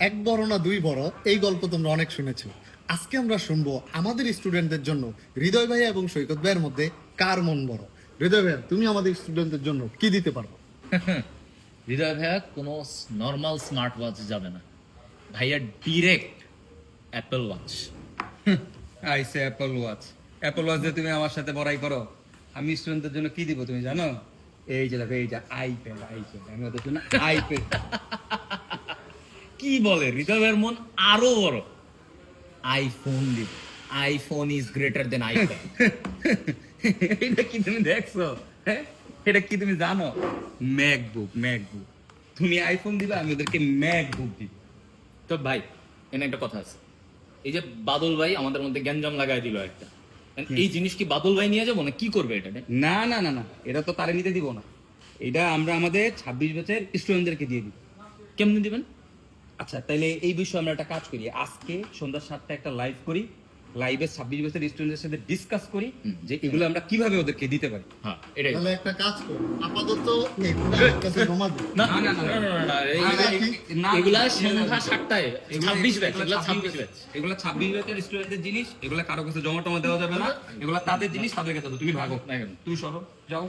এক বড় না দুই বড় এই গল্প তোমরা অনেক শুনেছো। আজকে আমরা শুনব আমাদের স্টুডেন্টদের জন্য হৃদয় ভাই এবং সৈকত ভাইয়ের মধ্যে কার মন বড়? হৃদয় ভাইয়া তুমি আমাদের স্টুডেন্টদের জন্য কি দিতে পারো? হৃদয় ভাইয়া কোনো নর্মাল স্মার্ট ওয়াচ যাবে না। ভাইয়া ডিরেক্ট অ্যাপল ওয়াচ আইসে অ্যাপল ওয়াচ অ্যাপল ওয়াচ যে তুমি আমার সাথে বড়াই করো। আমি স্টুডেন্টদের জন্য কি দিব তুমি জানো? এই যে দেখো এই যে আইপ্যাড আইপ্যাড আমি ওদের জন্য আইপ্যাড কি বলে? হৃদয় ভাইয়ের মন আরও বড়। আইফোন দিব। IPhone is greater than iPhone এটা কি তুমি দেখছ? হ্যাঁ? এটা কি তুমি জানো? ম্যাকবুক ম্যাকবুক তুমি আইফোন দিবে আমি ওদেরকে ম্যাকবুক দিব। তো ভাই এনে একটা কথা আছে। এই যে বাদল ভাই আমাদের মধ্যে গ্যাঞ্জাম লাগাই দিল একটা। এই জিনিস কি বাদল ভাই নিয়ে যাব না কি করবে এটা? না না না না। এটা তো তারা নিতে দিব না। এটা আমরা আমাদের ছাব্বিশ বছর স্টুডেন্টদেরকে দিয়ে দিব। কেমনি দিবেন? আচ্ছা তাহলে এই বিষয়ে আমরা একটা কাজ করি আজকে সন্ধ্যা সাতটা একটা লাইভ করি লাইভে ছাব্বিশ বছর স্টুডেন্টের সাথে ডিসকাস করি যে এগুলো আমরা কীভাবে ওদেরকে দিতে পারি হ্যাঁ এটাই তাহলে একটা কাজ করো আপাতত এগুলো কাছে জমা দিও না এগুলা সন্ধ্যা না, সাতটায় ছাব্বিশ ব্যাচ এগুলা ব্যাচ ব্যাচের জিনিস এগুলো কারও কাছে জমা টমা দেওয়া যাবে না এগুলো তাদের জিনিস তাদের কাছে তুমি ভাগো না, কেন? তুমি সরো যাও